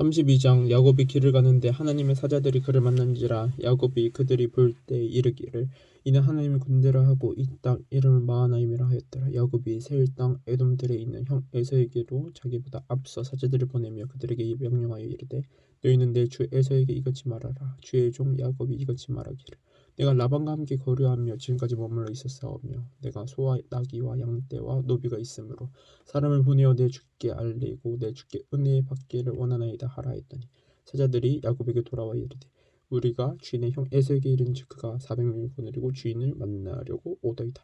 32장 야곱이 길을 가는데 하나님의 사자들이 그를 만난지라 야곱이 그들이 볼 때 이르기를 이는 하나님의 군대라 하고 이 땅 이름을 마하나임이라 하였더라. 야곱이 세일 땅 에돔들에 있는 형 에서에게로 자기보다 앞서 사자들을 보내며 그들에게 명령하여 이르되 너희는 내 주 에서에게 이같이 말하라. 주의 종 야곱이 이같이 말하기를 내가 라반과 함께 거류하며 지금까지 머물러 있었사오며 내가 소와 나귀와 양떼와 노비가 있으므로 사람을 보내어 내 주께 알리고 내 주께 은혜 받기를 원하나이다 하라 했더니 사자들이 야곱에게 돌아와 이르되 우리가 주인의 형 에서에게 이른즉 그가 사백 명을 거느리고 주인을 만나려고 오더이다.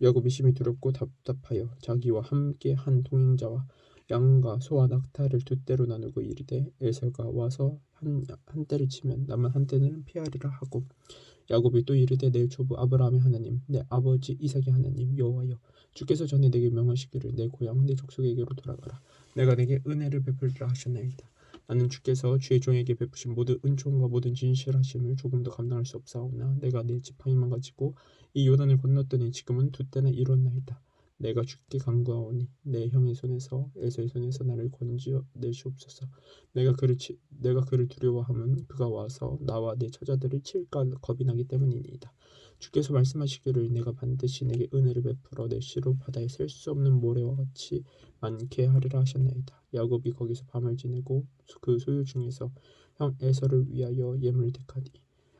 야곱이 심히 두렵고 답답하여 자기와 함께 한 동행자와 양과 소와 낙타를 두 떼로 나누고 이르되 에서가 와서 한, 한 떼를 치면 남은 한 떼는 피하리라 하고 야곱이 또 이르되 내 조부 아브라함의 하나님 내 아버지 이삭의 하나님 여호와여 주께서 전에 내게 명하시기를 내 고향 내 족속에게로 돌아가라. 내가 내게 은혜를 베풀리라 하셨나이다. 나는 주께서 주의 종에게 베푸신 모든 은총과 모든 진실하심을 조금도 감당할 수 없사오나 내가 내 지팡이만 가지고 이 요단을 건넜더니 지금은 두 때나 이뤘나이다 내가 주께 간구하오니 내 형의 손에서 에서의 손에서 나를 건지어 내시옵소서. 내가 그를 치, 내가 그를 두려워하면 그가 와서 나와 내 처자들을 칠까 겁이 나기 때문이니이다. 주께서 말씀하시기를 내가 반드시 내게 은혜를 베풀어 내 씨로 바다에 셀 수 없는 모래와 같이 많게 하리라 하셨나이다. 야곱이 거기서 밤을 지내고 그 소유 중에서 형 에서를 위하여 예물을 택하니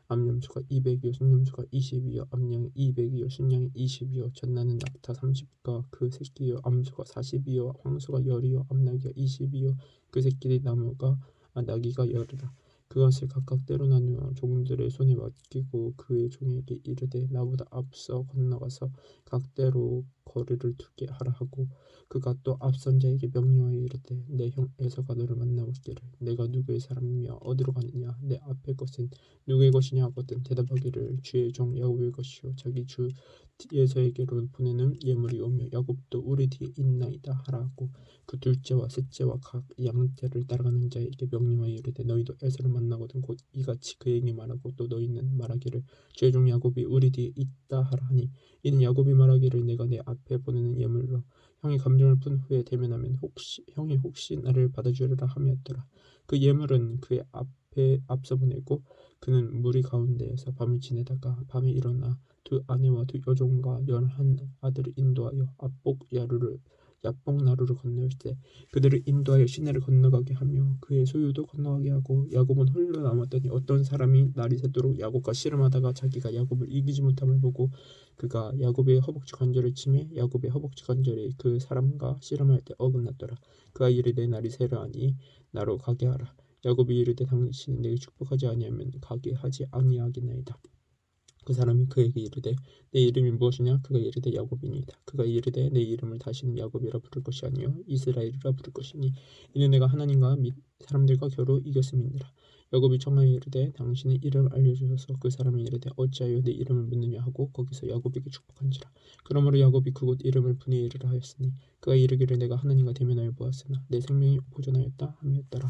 암염수가 200이요 순염수가 20이요 암양이 200이요 순양이 20이요 전나는 낙타 30가 그 새끼요 암수가 40이요 황수가 10이요 암나기가 20이요 그 새끼의 나무가 아, 나기가 열이라 그것을 각각 때로 나누어 종들의 손에 맡기고 그의 종에게 이르되 나보다 앞서 건너가서 각대로 거리를 두게 하라 하고 그가 또 앞선 자에게 명령하여 이르되 내 형 에서가 너를 만나오기를 내가 누구의 사람이며 어디로 가느냐 내 앞의 것은 누구의 것이냐 하거든 대답하기를 주의 종 야곱의 것이요 자기 주 에서에게로 보내는 예물이 오며 야곱도 우리 뒤에 있나이다 하라고 그 둘째와 셋째와 각 양떼를 따라가는 자에게 명령하여 이르되 너희도 에서를 만나거든 곧 이같이 그에게 말하고 또 너희는 말하기를 주의 종 야곱이 우리 뒤에 있다 하라 하니 이는 야곱이 말하기를 내가 내 앞에 보내는 예물로 형이 감정을 푼 후에 대면하면 혹시 형이 혹시 나를 받아주리라 함이었더라. 그 예물은 그의 앞에 앞서 보내고 그는 무리 가운데에서 밤을 지내다가 밤에 일어나 두 아내와 두 여종과 열한 아들을 인도하여 압복 야루를 야뽕 나루를 건널 때 그들을 인도하여 시내를 건너가게 하며 그의 소유도 건너가게 하고 야곱은 홀로 남았더니 어떤 사람이 날이 새도록 야곱과 씨름하다가 자기가 야곱을 이기지 못함을 보고 그가 야곱의 허벅지 관절을 치매 야곱의 허벅지 관절이 그 사람과 씨름할 때 어긋났더라. 그가 이르되 날이 새려하니 나로 가게 하라. 야곱이 이르되 당신이 내게 축복하지 아니하면 가게 하지 아니하겠나이다 그 사람이 그에게 이르되 내 이름이 무엇이냐? 그가 이르되 야곱이니이다. 그가 이르되 내 이름을 다시는 야곱이라 부를 것이 아니요 이스라엘이라 부를 것이니 이는 내가 하나님과 및 사람들과 겨루 이겼음이니라. 야곱이 청하여 이르되 당신의 이름 알려주셔서. 그 사람이 이르되 어찌하여 내 이름을 묻느냐? 하고 거기서 야곱에게 축복한지라. 그러므로 야곱이 그곳 이름을 분이 이르라 하였으니 그가 이르기를 내가 하나님과 대면하여 보았으나 내 생명이 보존하였다 함이었더라.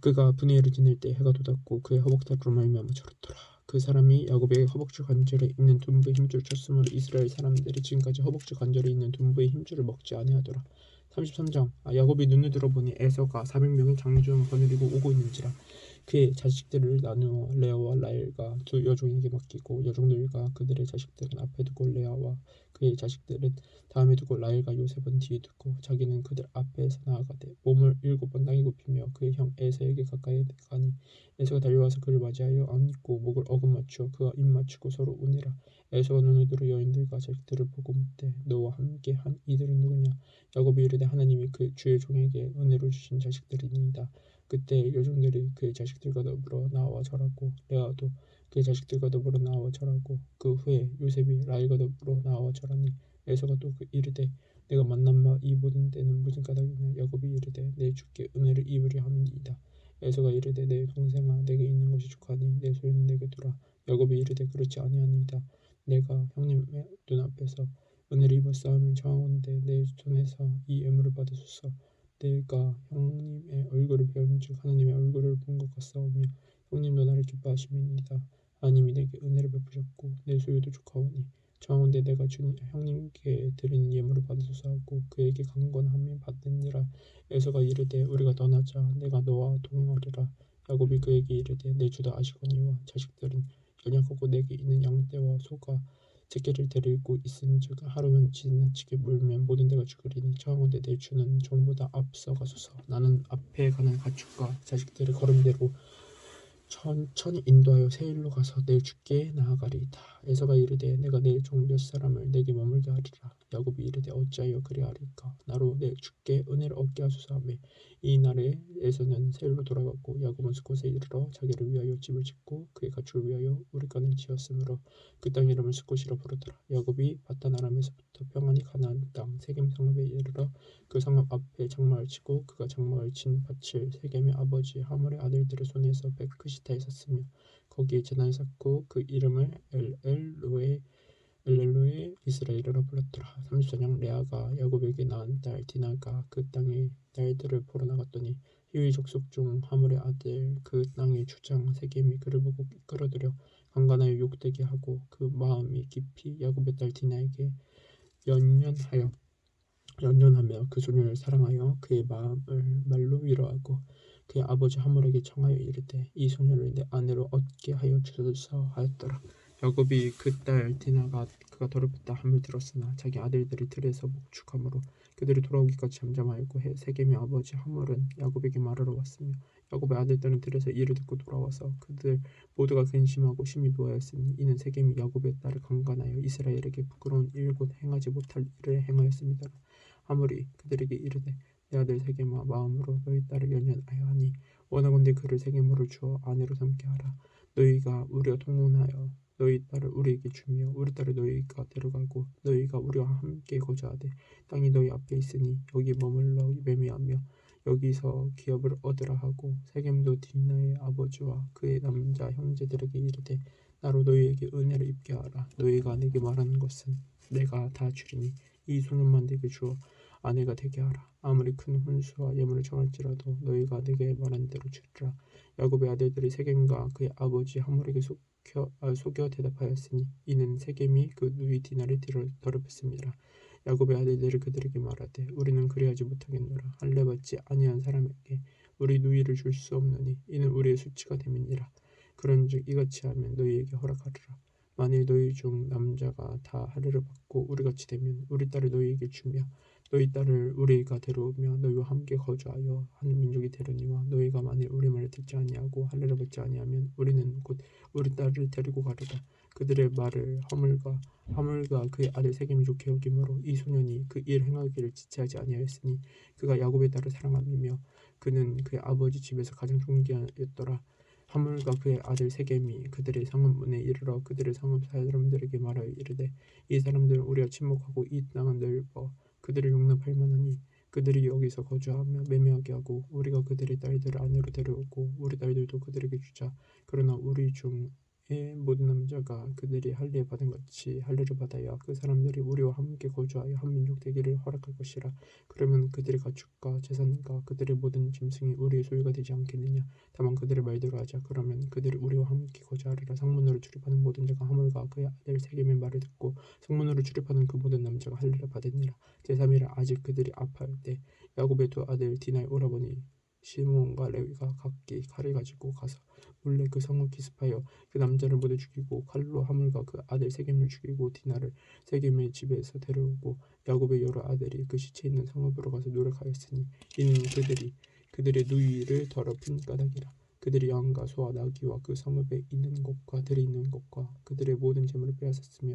그가 분해를 지낼 때 해가 돋았고 그의 허벅다리로 말미암아 절었더라 그 사람이 야곱의 허벅지 관절에 있는 둔부의 힘줄을 쳤으므로 이스라엘 사람들이 지금까지 허벅지 관절에 있는 둔부의 힘줄을 먹지 아니하더라. 33장 아, 야곱이 눈을 들어보니 에서가 400명의 장주를 거느리고 오고 있는지라 그의 자식들을 나누어 레아와 라엘과 두 여종에게 맡기고 여종들과 그들의 자식들은 앞에 두고 레아와 그의 자식들은 다음에 두고 라엘과 요셉은 뒤에 두고 자기는 그들 앞에서 나아가되 몸을 일곱 번 땅에 굽히며 그의 형 에서에게 가까이 가니 에서가 달려와서 그를 맞이하여 안고 목을 어금 맞추어 그가 입 맞추고 서로 우니라. 에서가 눈을 들어 여인들과 자식들을 보고 묻되 너와 함께 한 이들은 누구냐? 야곱이 이르되 하나님이 그 주의 종에게 은혜로 주신 자식들이니이다 그때 여종들이 그의 자식들과 더불어 나와 절하고 레아도 그의 자식들과 더불어 나와 절하고 그 후에 요셉이 라일과 더불어 나와 절하니 에서가 또 그 이르되 내가 만난 바 이 모든 때는 무슨 까닭이냐? 야곱이 이르되 내 주께 은혜를 입으려 함이니이다. 에서가 이르되 내 동생아 내게 있는 것이 족하니 내 소유는 내게 두라. 야곱이 이르되 그렇지 아니하니이다. 내가 형님의 눈앞에서 은혜를 입었사하면 청하건대 내 손에서 이 예물을 받으소서 내가 형님의 얼굴을 배운즉 하나님의 얼굴을 본 것 같사오며 형님도 나를 기뻐하심이니이다. 하나님이 내게 은혜를 베푸셨고 내 소유도 족하오니 청하건대 내가 주님 형님께 드리는 예물을 받으소서 하고 그에게 강권하며 받느니라 에서 에서가 이르되 우리가 떠나자 내가 너와 동행하리라 야곱이 그에게 이르되 내 주도 아시거니와 자식들은 연약하고 내게 있는 양떼와 소가 새끼를 데리고 있은즉 하루만 지나치게 물면 모든 데가 죽으리니 청하건대 내 주는 종보다 앞서가소서. 나는 앞에 가는 가축과 자식들의 걸음대로 천천히 인도하여 세일로 가서 내 주께 나아가리이다. 에서가 이르되 내가 내종몇 사람을 내게 머물게 하리라. 야곱이 이르되 어찌하여 그리하리까 나로 내 주께 은혜를 얻게 하소서 하매 이 날에 에서는 세일로 돌아갔고 야곱은 스곳에 이르러 자기를 위하여 집을 짓고 그의 가축을 위하여 우리간을 지었으므로 그 땅 이름을 스곳이라 부르더라. 야곱이 바단 아람에서부터 평안히 가나안 땅 세겜 성읍에 이르러 그 성읍 앞에 장막을 치고 그가 장막을 친 밭을 세겜의 아버지 하몰의 아들들의 손에서 베크시타에 샀으며 거기에 제단을 쌓고 그 이름을 엘엘로에 엘렐로에 이스라엘이라 불렀더라. 34년 레아가 야곱에게 낳은 딸 디나가 그 땅에 딸들을 보러 나갔더니 희위 족속 중 하몰의 아들 그 땅의 주장 세겜이 그를 보고 끌어들여 강간하여 욕되게 하고 그 마음이 깊이 야곱의 딸 디나에게 연연하여 연연하며 그 소녀를 사랑하여 그의 마음을 말로 위로하고 그의 아버지 하몰에게 청하여 이르되 이 소녀를 내 아내로 얻게 하여 주소서 하였더라. 야곱이 그 딸 디나가 그가 더럽혔다 함을 들었으나 자기 아들들이 들에서 목축함으로 그들이 돌아오기까지 잠잠하였고 세겜의 아버지 하몰은 야곱에게 말하러 왔으며 야곱의 아들들은 들에서 이를 듣고 돌아와서 그들 모두가 근심하고 심히 노하였으니 이는 세겜이 야곱의 딸을 강간하여 이스라엘에게 부끄러운 일곧 행하지 못할 일을 행하였습니다. 하물이 그들에게 이르되 내 아들 세겜아 마음으로 너희 딸을 연연하여 하니 원하건대 그를 세겜으로 주어 아내로 삼게 하라. 너희가 우리와 통혼하여 너희 딸을 우리에게 주며 우리 딸을 너희가 데려가고 너희가 우리와 함께 거주하되 땅이 너희 앞에 있으니 여기 머물러 매매하며 여기서 기업을 얻으라 하고 세겜도 딥나의 아버지와 그의 남자 형제들에게 이르되 나로 너희에게 은혜를 입게 하라. 너희가 내게 말하는 것은 내가 다 주리니 이 소년만 내게 주어 아내가 되게 하라. 아무리 큰 혼수와 예물을 정할지라도 너희가 내게 말한 대로 주리라. 야곱의 아들들이 세겜과 그의 아버지 하물에게 속여, 아, 속여 대답하였으니 이는 세겜이 그 누이 디나를 더럽혔습니다. 야곱의 아들들이 그들에게 말하되 우리는 그리하지 못하겠노라. 할례 받지 아니한 사람에게 우리 누이를 줄 수 없느니 이는 우리의 수치가 됨이니라. 그런즉 이같이 하면 너희에게 허락하리라. 만일 너희 중 남자가 다 할례를 받고 우리같이 되면 우리 딸을 너희에게 주며 너희 딸을 우리가 데려오며 너희와 함께 거주하여 하는 민족이 되려니와 너희가 만일 우리 말을 듣지 아니하고 할례를 받지 아니하면 우리는 곧 우리 딸을 데리고 가리라 그들의 말을 허물과 하물과 그의 아들 세겜이 좋게 여김으로 이 소년이 그 일 행하기를 지체하지 아니하였으니 그가 야곱의 딸을 사랑함이며 그는 그의 아버지 집에서 가장 존귀하였더라. 하물과 그의 아들 세겜이 그들의 성읍문에 이르러 그들의 성읍 사람들에게 말하여 이르되 이 사람들은 우리가 침묵하고 이 땅은 넓어 그들을 용납할 만하니 그들이 여기서 거주하며 매매하게 하고 우리가 그들의 딸들을 아내로 데려오고 우리 딸들도 그들에게 주자. 그러나 우리 중 의 모든 남자가 그들이 할례 받은 같이 할례를 받아야 그 사람들이 우리와 함께 거주하여 한 민족 되기를 허락할 것이라. 그러면 그들의 가축과 재산과 그들의 모든 짐승이 우리의 소유가 되지 않겠느냐? 다만 그들의 말대로 하자. 그러면 그들이 우리와 함께 거주하리라. 성문으로 출입하는 모든 자가 하물과 그의 아들 세겜의 말을 듣고 성문으로 출입하는 그 모든 남자가 할례를 받으니라. 제3일에 아직 그들이 아파할 때 야곱의 두 아들 디나의 오라버니 시몬과 레위가 각기 칼을 가지고 가서 몰래 그 성을 기습하여 그 남자를 모두 죽이고 칼로 하물과 그 아들 세겜을 죽이고 디나를 세겜의 집에서 데려오고 야곱의 여러 아들이 그 시체 있는 성읍으로 가서 노력하였으니 이는 그들이 그들의 누이를 더럽힌 까닭이라. 그들이 양과 소와 나귀와 그 성읍에 있는 것과 들이 있는 것과 그들의 모든 재물을 빼앗았으며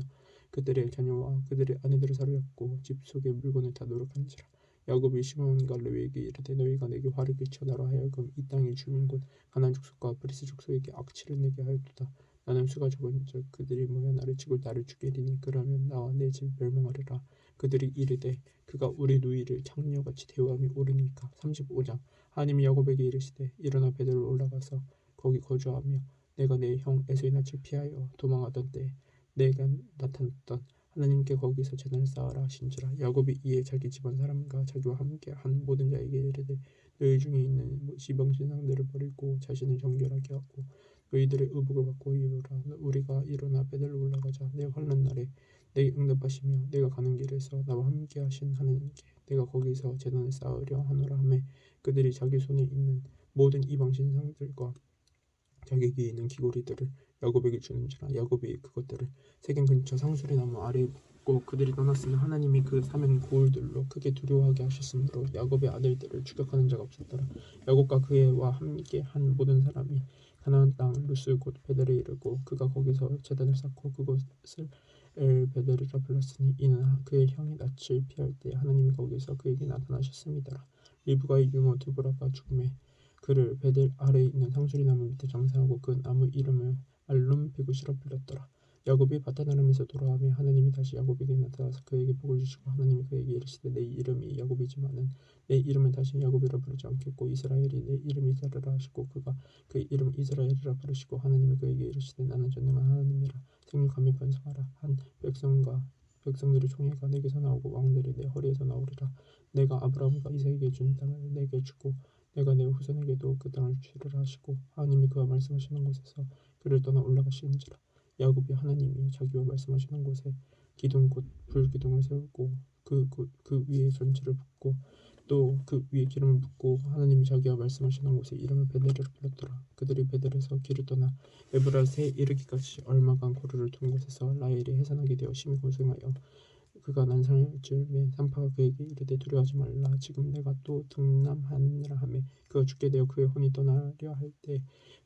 그들의 자녀와 그들의 아내들을 사로잡고 집 속의 물건을 다 노력한지라 야곱이 시몬과 레위에게 이르되 너희가 내게 화를 끼쳐 나로 하여금 이 땅의 주민곧 가나안 족속과 브리스 족속에게 악취를 내게 하였도다. 나는 수가 적은 즉 그들이 모여 나를 치고 나를 죽이리니 그러면 나와 내 집 멸망하리라. 그들이 이르되 그가 우리 누이를 창녀같이 대우함이 옳으니까 35장 하나님이 야곱에게 이르시되 일어나 베들로 올라가서 거기 거주하며 내가 내형 낯을 피하여 도망하던 때 내가 나타났던 하나님께 거기서 재단을 쌓아라 하신지라 야곱이 이에 자기 집안 사람과 자기와 함께 한 모든 자에게 이르되 너희 중에 있는 시방 신 상들을 버리고 자신을 정결하게 하고 너희들의 의복을 받고 이르라. 우리가 일어나 베델로 올라가자. 내 환란 날에 내게 응답하시며 내가 가는 길에서 나와 함께 하신 하나님께 내가 거기서 재단을 쌓으려 하노라 하매 그들이 자기 손에 있는 모든 이방 신상들과 자기에게 있는 기고리들을 야곱에게 주는지라 야곱이 그것들을 세겜 근처 상수리 나무 아래에 묻고 그들이 떠났으며 하나님이 그 사면 고울들로 크게 두려워하게 하셨으므로 야곱의 아들들을 추격하는 자가 없었더라. 야곱과 그애와 함께 한 모든 사람이 가나안 땅 루스 곧 베델에 이르고 그가 거기서 제단을 쌓고 그곳을 엘베델이라 불렀으니 이는 그의 형이 낯을 피할 때 하나님이 거기서 그에게 나타나셨음이더라. 리브가의 유모 드보라가 죽음에 그를 베델 아래에 있는 상수리 나무 밑에 장사하고 그 나무 이름을 알룸 비굿이라 불렀더라. 야곱이 바다나름에서 돌아오며 하나님이 다시 야곱에게 나타나서 그에게 복을 주시고 하나님이 그에게 이르시되 내 이름이 야곱이지만은 내 이름을 다시 야곱이라 부르지 않겠고 이스라엘이 내 이름이 되리라 하시고 그가 그 이름 이스라엘이라 부르시고 하나님이 그에게 이르시되 나는 전능한 하나님이라. 생육하며 번성하라. 한 백성과 백성들의 총회가 내게서 나오고 왕들이 내 허리에서 나오리라. 내가 아브라함과 이삭에게 준 땅을 내게 주고 내가 내 후손에게도 그 땅을 주리라 하시고 하나님이 그와 말씀하시는 곳에서 그를 떠나 올라가시는지라 야곱이 하나님이 자기와 말씀하시는 곳에 기둥 곧 불기둥을 세우고 그, 그, 그 위에 전체를 붓고 또 그 위에 기름을 붓고 하나님이 자기와 말씀하시는 곳에 이름을 베델이라 불렀더라. 그들이 베델에서 길을 떠나 에브라스에 이르기까지 얼마간 고르를 둔 곳에서 라헬이 해산하게 되어 심히 고생하여 그가 난상을 즈음에 산파가 그에게 이르되 두려워하지 말라. 지금 내가 또 등남하니라 하매 그가 죽게 되어 그의 혼이 떠나려 할 때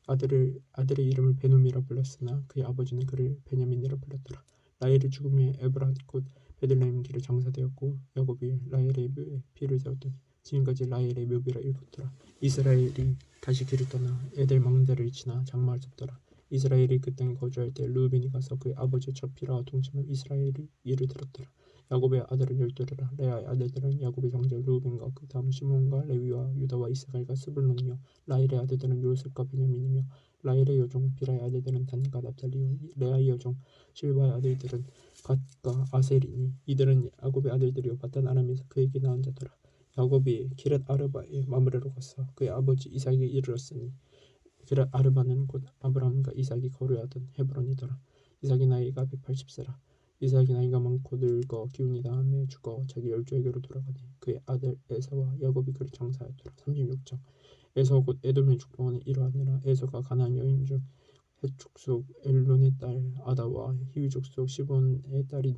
아들을 아들의 이름을 베놈이라 불렀으나 그의 아버지는 그를 베냐민이라 불렀더라. 라헬의 죽음에 에브라 곧 베들레헴 길에 장사되었고 야곱이 라헬의 묘에 피를 세웠더니 지금까지 라헬의 묘비라 일컫더라. 이스라엘이 다시 길을 떠나 에델 망대를 지나 장마를 잡더라. 이스라엘이 그 땅에 거주할 때 루벤이 가서 그의 아버지의 첩피라와 동침한 이스라엘이 이를 들었더라 야곱의 아들은 열두라 레아의 아들들은 야곱의 장자 루벤과 그 다음 시몬과 레위와 유다와 이스라엘과 스불론이며 라헬의 아들들은 요셉과 베냐민이며 라헬의 여종 비라의 아들들은 단과 납달리요 레아의 여종 실바의 아들들은 갓과 아셀이니 이들은 야곱의 아들들이요. 바단 아람에서 그에게 낳은 자더라. 야곱이 기랏 아르바의 마므레로 가서 그의 아버지 이삭에게 이르렀으니 기랏 아르바는 곧 아브라함과 이삭이 거류하던 헤브론이더라. 이삭의 나이가 백팔십 세라 이삭이 나이가 많고 늙어 기운이 다함에 죽어 자기 열조에게로 돌아가니 그의 아들 에서와 야곱이 그를 장사하였더라. 36장. 에서 곧 에돔의 축복은 이러하니라. 에서가 가나안 여인 중 헷족속 엘론의 딸 아다와 히위 족 속 시본의 딸인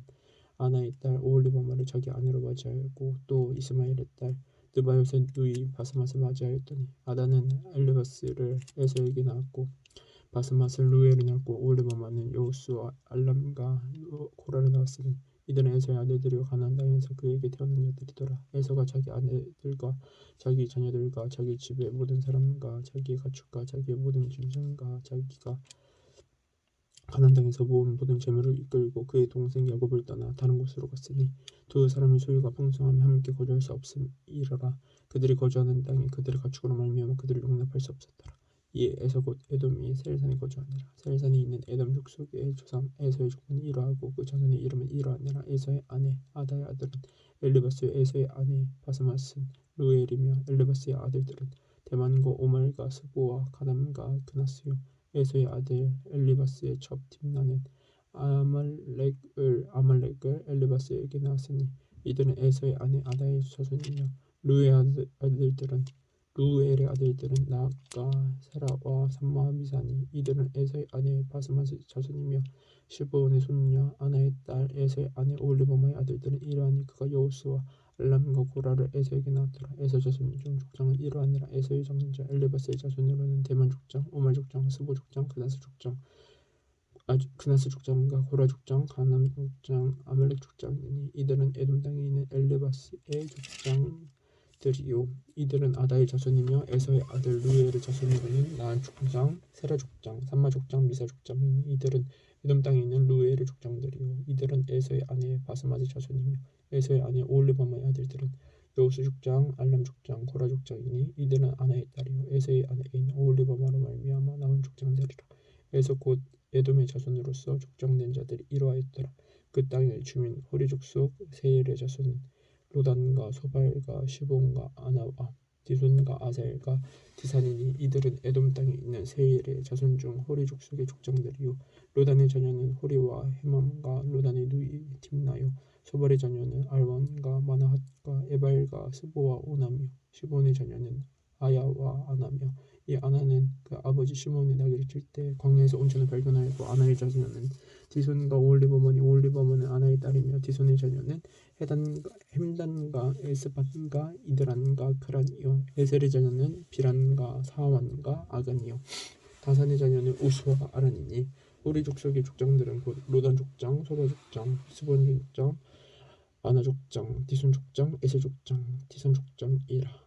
아나의 딸 오홀리바마를 자기 아내로 맞이하였고 또 이스마엘의 딸 느바요의 누이 바스맛을 맞이하였더니 아다는 엘르바스를 에서에게 낳았고 바스맛을 루엘이 낳고 오홀리바마는 여호수와 알람과 고라를 낳았으니 이들은 에서의 아들들이요 가나안 땅에서 그에게 태어난 자들이더라. 에서가 자기 아내들과 자기 자녀들과 자기 집의 모든 사람과 자기의 가축과 자기의 모든 짐승과 자기가 가나안 땅에서 모은 모든 재물을 이끌고 그의 동생 야곱을 떠나 다른 곳으로 갔으니 두 사람의 소유가 풍성함에 함께 거주할 수 없음이러라. 그들이 거주하는 땅에 그들의 가축으로 말미암아 그들을 용납할 수 없었더라 이에 에서 곧 에돔이 셀산에 거주하니라 셀산에 있는 에돔 족속의 조상 에서의 조건이 이러하고 그 자손의 이름은 이러하니라 에서의 아내 아다의 아들은 엘리바스요 에서의 아내 바스맛은 루엘이며 엘리바스의 아들들은 대만과 오말과 스보와 가담과 그나스요 에서의 아들 엘리바스의 첩 딥나는 아말렉을 아말렉을 엘리바스에게 낳았으니 이들은 에서의 아내 아다의 자손이며 루의 아들들은 루엘의 아들들은 나악과 세라와 삼마와 미사니 이들은 에서의 아내 바스맛의 자손이며 시브온의 손녀 아나의 딸 에서의 아내 올리버마의 아들들은 이러하니 그가 여호수와 알람과 고라를 에서에게 낳았더라. 에서 자손 중 족장은 이러하니라. 에서의 장자 엘리바스의 자손으로는 대만 족장 오말 족장 스보 족장 그나스 족장 아주 그나스 족장과 고라 족장 가남 족장 아말렉 족장이니 이들은 에돔 땅에 있는 엘리바스의 족장 들이요 이들은 아다의 자손이며 에서의 아들 루엘의 자손으로는 나한 족장, 세라 족장, 삼마 족장, 미사 족장이니 이들은 에돔 땅에 있는 루엘의 족장들이요. 이들은 에서의 아내 바스마의 자손이며 에서의 아내 오올리바마의 아들들은 여호수 족장, 알람 족장, 고라 족장이니 이들은 아나의 딸이요. 에서의 아내인 오올리바마로 말미암아 나온 족장들이라. 에서 곧 에돔의 자손으로서 족장된 자들이 이러하였더라. 그 땅의 주민 호리 족속 세일의 자손은 로단과 소발과 시본과 아나와 디손과 아셀과 디산이니 이들은 에돔 땅에 있는 세일의 자손 중 호리 족속의 족장들이요. 로단의 자녀는 호리와 헤맘과 로단의 누이 tim나요. 소발의 자녀는 알원과 마나핫과 에발과 스보와 오나며 시본의 자녀는 아야와 아나며 이 아나는 그 아버지 시몬의 나귀를 칠 때 광야에서 온천을 발견하였고 아나의 자녀는 디손과 올리버머니 올리버머는 아나의 딸이며 디손의 자녀는 헤단과 햄단과 에스반과 이드란과 크란이요. 에셀의 자녀는 비란과 사완과 아간이요. 다산의 자녀는 우수와 아란이니 우리 족속의 족장들은 곧 로단 족장, 소바 족장, 스본 족장, 아나 족장, 디손 족장, 에셀 족장, 디선 족장이라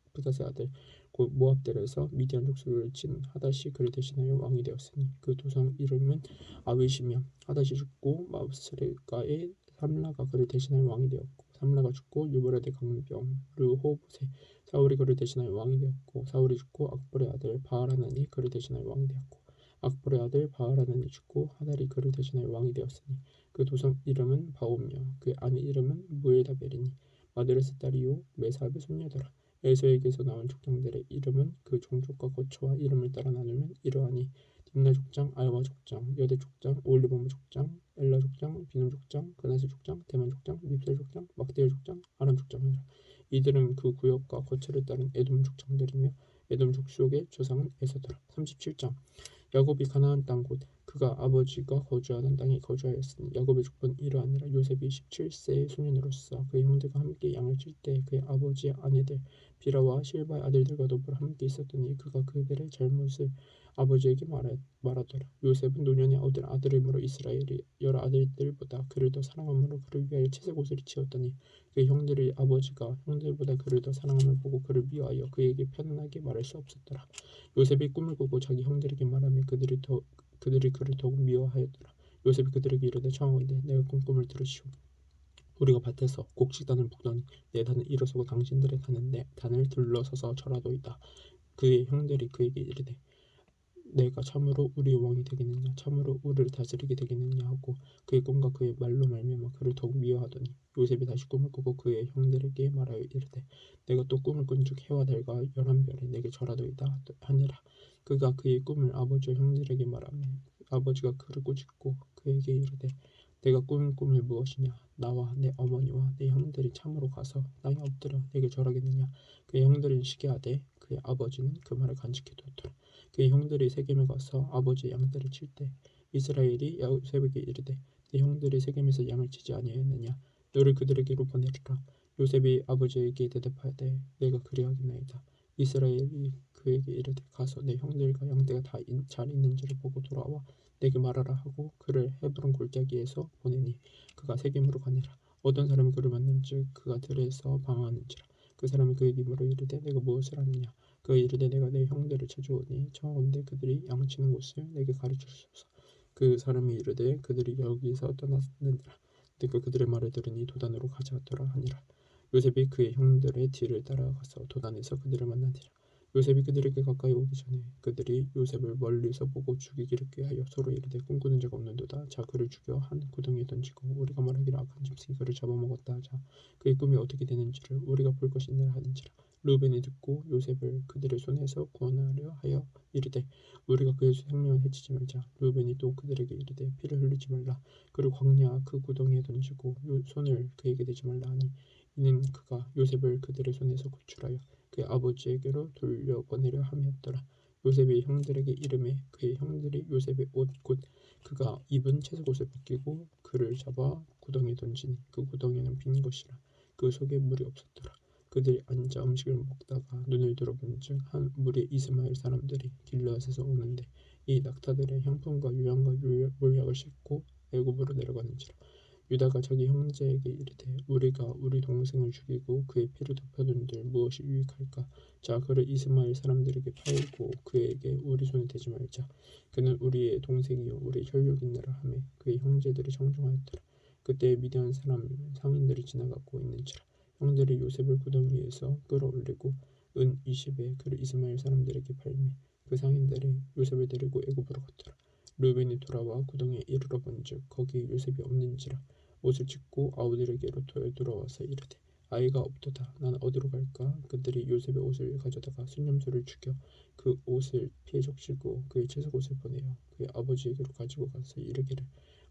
부다의 아들 곧 모압들에서 미디안 족속을 친 하다시 그를 대신하여 왕이 되었으니 그 도성 이름은 아윗이며 하다시 죽고 마우스레가의 삼라가 그를 대신하여 왕이 되었고 삼라가 죽고 유브라데 강병 르호보세 사울이 그를 대신하여 왕이 되었고 사울이 죽고 악볼의 아들 바알하나니 그를 대신하여 왕이 되었고 악볼의 아들 바알하나니 죽고 하달이 그를 대신하여 왕이 되었으니 그 도성 이름은 바오며 그 아내 이름은 무엘다벨이니 마드레스 딸이요 메사압의 손녀더라 에서에게서 나온 족장들의 이름은 그 종족과 거처와 이름을 따라 나누면 이러하니 딥나 족장, 알와 족장, 여대 족장, 올리버무 족장, 엘라 족장, 비놈 족장, 그나스 족장, 대만 족장, 밉셀 족장, 막대일 족장, 아람 족장이라. 이들은 그 구역과 거처를 따른 에돔 족장들이며 에돔 족속의 조상은 에서더라. 37장 야곱이 가나안 땅 곧 그가 아버지가 거주하는 땅에 거주하였으니 야곱의 족보는 이러하니라 요셉이 17세의 소년으로서 그의 형들과 함께 양을 칠 때 그의 아버지의 아내들 비라와 실바의 아들들과 더불어 함께 있었더니 그가 그들의 잘못을 아버지에게 말하, 말하더라. 요셉은 노년에 얻은 아들이므로 이스라엘이 여러 아들들보다 그를 더 사랑함으로 그를 위하여 채색 옷을 치었더니 그 형들의 아버지가 형들보다 그를 더 사랑함을 보고 그를 미워하여 그에게 편안하게 말할 수 없었더라. 요셉이 꿈을 꾸고 자기 형들에게 말하며 그들이 더 그들이 그를 더욱 미워하였더라. 요셉이 그들에게 이르되 청하건대 내가 꾼 꿈을 들으시오. 우리가 밭에서 곡식단을 묶더니 내 단을 일어서고 당신들의 단은 내 단을 둘러서서 절하도이다. 그의 형들이 그에게 이르되 내가 참으로 우리의 왕이 되겠느냐 참으로 우리를 다스리게 되겠느냐 하고 그의 꿈과 그의 말로 말미암아 그를 더욱 미워하더니 요셉이 다시 꿈을 꾸고 그의 형들에게 말하여 이르되 내가 또 꿈을 꾼즉 해와 달과 열한 별이 내게 절하도이다 하니라. 그가 그의 꿈을 아버지와 형들에게 말하며 아버지가 그를 꾸짖고 그에게 이르되 내가 꾸는 꿈이 무엇이냐? 나와 내 어머니와 내 형들이 참으로 가서 땅에 엎드려 내게 절하겠느냐? 그의 형들은 시기하되 그의 아버지는 그 말을 간직해 두었더라. 그의 형들이 세겜에 가서 아버지의 양떼를 칠 때 이스라엘이 요셉에게 이르되 내 형들이 세겜에서 양을 치지 아니하였느냐? 너를 그들에게로 보내리라. 요셉이 아버지에게 대답하되 내가 그리하겠나이다. 이스라엘이 그에게 이르되 가서 내 형들과 양떼가 다 잘 있는지를 보고 돌아와 내게 말하라 하고 그를 헤브론 골짜기에서 보내니 그가 세겜으로 가니라. 어떤 사람이 그를 만난즉 그가 들에서 방황하는지라. 그 사람이 그에게 물어 이르되 내가 무엇을 하느냐 그 이르되 내가 내 형들을 찾아오니 청하건대 그들이 양치는 곳을 내게 가르치소서? 그 사람이 이르되 그들이 여기서 떠났느니라. 내가 그들의 말을 들으니 도단으로 가져왔더라 하니라. 요셉이 그의 형들의 뒤를 따라가서 도단에서 그들을 만나니라 요셉이 그들에게 가까이 오기 전에 그들이 요셉을 멀리서 보고 죽이기를 꾀하여 서로 이르되 꿈꾸는 자가 없는도다. 자 그를 죽여 한 구덩이에 던지고 우리가 말하기를 악한 짐승이 그를 잡아먹었다 하자. 그의 꿈이 어떻게 되는지를 우리가 볼 것이니라 하는지라. 루벤이 듣고 요셉을 그들의 손에서 구원하려 하여 이르되 우리가 그의 생명을 해치지 말자. 루벤이 또 그들에게 이르되 피를 흘리지 말라. 그를 광야 그 구덩이에 던지고 손을 그에게 대지 말라 하니 이는 그가 요셉을 그들의 손에서 구출하여 그의 아버지에게로 돌려보내려 함이었더라. 요셉의 형들에게 이름에 그의 형들이 요셉의 옷 곧 그가 입은 채색 옷을 벗기고 그를 잡아 구덩이에 던지니 그 구덩이는 빈 것이라 그 속에 물이 없었더라. 그들이 앉아 음식을 먹다가 눈을 들어본즉 한 무리의 이스마엘 사람들이 길르앗에서 오는데 이 낙타들의 향품과 유향과 물약을 싣고 애굽으로 내려가는지라 유다가 자기 형제에게 이르되 우리가 우리 동생을 죽이고 그의 피를 덮어둔들 무엇이 유익할까? 자 그를 이스마엘 사람들에게 팔고 그에게 우리 손에 대지 말자. 그는 우리의 동생이요 우리 혈육이니라 하며 그의 형제들이 정중하였더라. 그때 미디안 사람 상인들이 지나가고 있는지라. 형들이 요셉을 구덩 위에서 끌어올리고 은 20에 그를 이스마엘 사람들에게 팔매 그 상인들이 요셉을 데리고 애굽으로 갔더라. 르벤이 돌아와 구덩이에 이르러 본즉 거기 요셉이 없는지라 옷을 찢고 아우들에게로 돌아와서 이르되 아이가 없도다. 난 어디로 갈까? 그들이 요셉의 옷을 가져다가 순념소를 죽여 그 옷을 피해 적시고 그의 채석옷을 보내어 그의 아버지에게로 가지고 가서 이르기를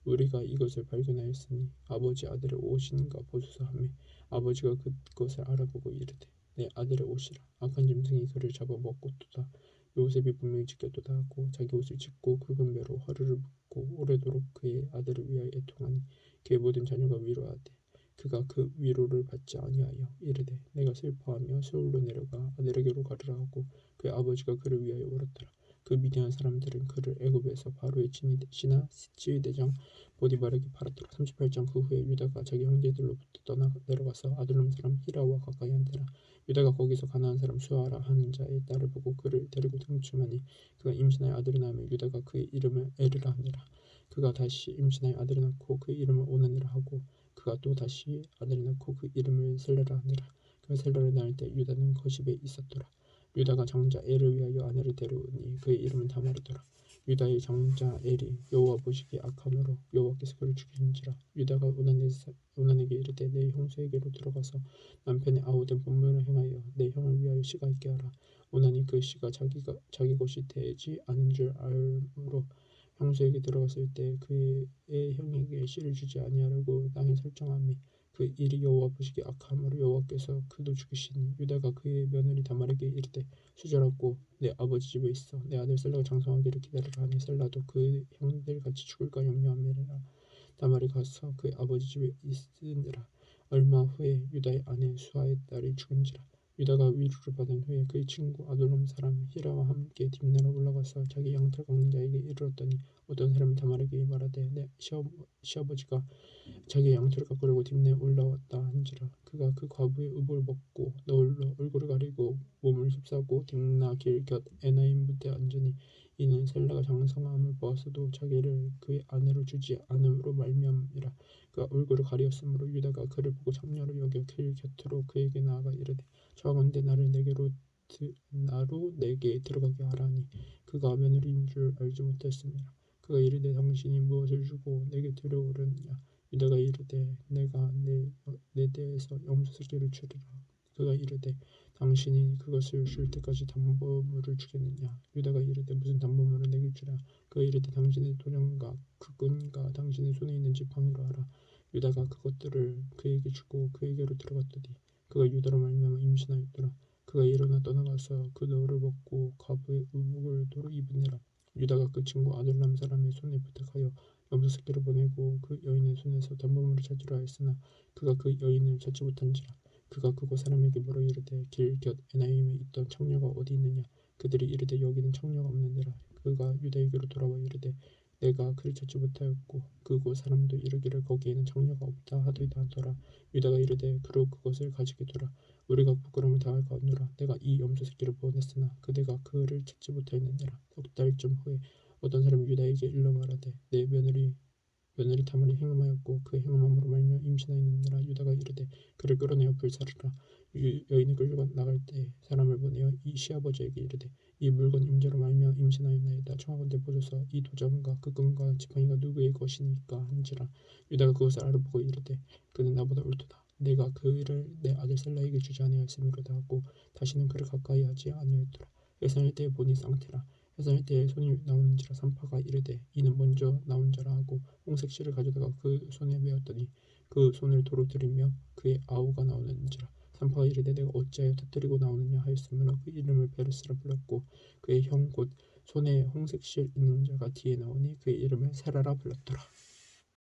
우리가 이것을 발견하였으니 아버지 아들의 옷인가 보소서 하며 아버지가 그것을 알아보고 이르되 내 아들의 옷이라. 악한 짐승이 그를 잡아 먹고도다 요셉이 분명히 지켰도다 하고 자기 옷을 찢고 굵은 배로 허리를 묶고 오래도록 그의 아들을 위하여 애통하니 그의 모든 자녀가 위로하되 그가 그 위로를 받지 아니하여 이르되 내가 슬퍼하며 서울로 내려가 아들에게로 가리라 하고 그의 아버지가 그를 위하여 울었더라 그 미디안 사람들은 그를 애굽에서 바로의 신하 지휘대장 보디발에게 팔았더라 38장 그 후에 유다가 자기 형제들로부터 떠나 내려가서 아들람 사람 히라와 가까이 한데라. 유다가 거기서 가나안 사람 수아라 하는 자의 딸을 보고 그를 데리고 등춤하니 그가 임신하여 아들을 낳으며 유다가 그의 이름을 에르라 하니라. 그가 다시 임신하여 아들을 낳고 그 이름을 오나니라 하고 그가 또 다시 아들을 낳고 그 이름을 셀레라 하니라. 그 셀레를 낳을 때 유다는 거십에 있었더라 유다가 장자 엘을 위하여 아내를 데려오니 그의 이름은 다말이더라. 유다의 장자 엘이 여호와 보시기에 악함으로 여호와께서 그를 죽이는지라. 유다가 오난에게 이르되 내 형수에게로 들어가서 남편의 아우된 본문을 행하여 내 형을 위하여 씨가 있게 하라. 오난이 그 씨가 자기가 자기 것이 되지 않은 줄 알므로 형수에게 들어갔을 때 그의 형에게 씨를 주지 아니하려고 땅에 설정함이 그 일이 여호와 보시기에 악함으로 여호와께서 그도 죽이시니 유다가 그의 며느리 다말에게 이르되 수절하고 내 아버지 집에 있어 내 아들 셀라가 장성하기를 기다리라 하니 셀라도 그 형들 같이 죽을까 염려함이라 다말이 가서 그의 아버지 집에 있으니라. 얼마 후에 유다의 아내 수아의 딸이 죽은지라 유다가 위로를 받은 후에 그의 친구 아돌람 사람 히라와 함께 딥나로 올라가서 자기 양털 깎는 자에게 이르렀더니 어떤 사람이 다말에게 말하되 내 시아버, 시아버지가 자기 양털을 깎으려고 딥나에 올라왔다 한지라 그가 그 과부의 의복을 먹고 너울로 얼굴을 가리고 몸을 휩싸고 딥나 길곁 에나임 무대 앉으니 이는 셀라가 장성함을 보았어도 자기를 그의 아내로 주지 않음으로 말미암이라 그가 얼굴을 가리었으므로 유다가 그를 보고 장녀로 여겨 길 곁으로 그에게 나아가 이르되 청하건대 나를 내게로 나로 내게 들어가게 하라니 그가 며느리인 줄 알지 못했습니다. 그가 이르되 당신이 무엇을 주고 내게 들어오려느냐? 유다가 이르되 내가 내, 내 대에서 염소새끼를 주리라. 그가 이르되 당신이 그것을 줄 때까지 담보물을 주겠느냐? 유다가 이르되 무슨 담보물을 내게 주라 그가 이르되 당신의 도장과 그 끈과 당신의 손에 있는 지팡이로 하라. 유다가 그것들을 그에게 주고 그에게로 들어갔더니 그가 유다로 말미암아 임신하였더라. 그가 일어나 떠나가서 그 너를 먹고 과부의 의복을 도로 입으니라. 유다가 그 친구 아들람 사람의 손에 부탁하여 염소 새끼를 보내고 그 여인의 손에서 담보물을 찾으려 하였으나 그가 그 여인을 찾지 못한지라. 그가 그곳 사람에게 물어 이르되 길 곁 에나임에 있던 청녀가 어디 있느냐? 그들이 이르되 여기는 청녀가 없는데라. 그가 유다에게로 돌아와 이르되 내가 그를 찾지 못하였고 그곳 사람도 이르기를 거기에는 청녀가 없다 하더이다 하더라. 유다가 이르되 그로 그것을 가지게 되라 우리가 부끄러움을 당할까오노라. 내가 이 염소 새끼를 보냈으나 그대가 그를 찾지 못하였느니라. 석 달쯤 후에 어떤 사람이 유다에게 일러 말하되 내 며느리 며느리 타말이 행음하였고 그 행음함으로 말며 임신하였느니라. 유다가 이르되 그를 끌어내어 불사르라. 여인이 끌고 나갈 때 사람을 보내어 이 시아버지에게 이르되 이 물건 임자로 말며 임신하였나이다. 청하건대 보소서. 이 도장과 그 끈과 지팡이가 누구의 것이니까 한지라. 유다가 그것을 알아보고 이르되 그는 나보다 옳도다 내가 그를 내 아들 셀라에게 주지 아니하였음이로다 하고 다시는 그를 가까이 하지 아니하였더라. 해산할 때에 보니 쌍태라. 해산할 때에 손이 나오는지라 산파가 이르되 이는 먼저 나온 자라 하고 홍색 실을 가져다가 그 손에 메었더니 그 손을 도로 들이며 그의 아우가 나오는지라. 산파가 이르되 내가 어찌하여 터뜨리고 나오느냐 하였으므로 그 이름을 베르스라 불렀고 그의 형 곧 손에 홍색 실 있는 자가 뒤에 나오니 그의 이름을 세라라 불렀더라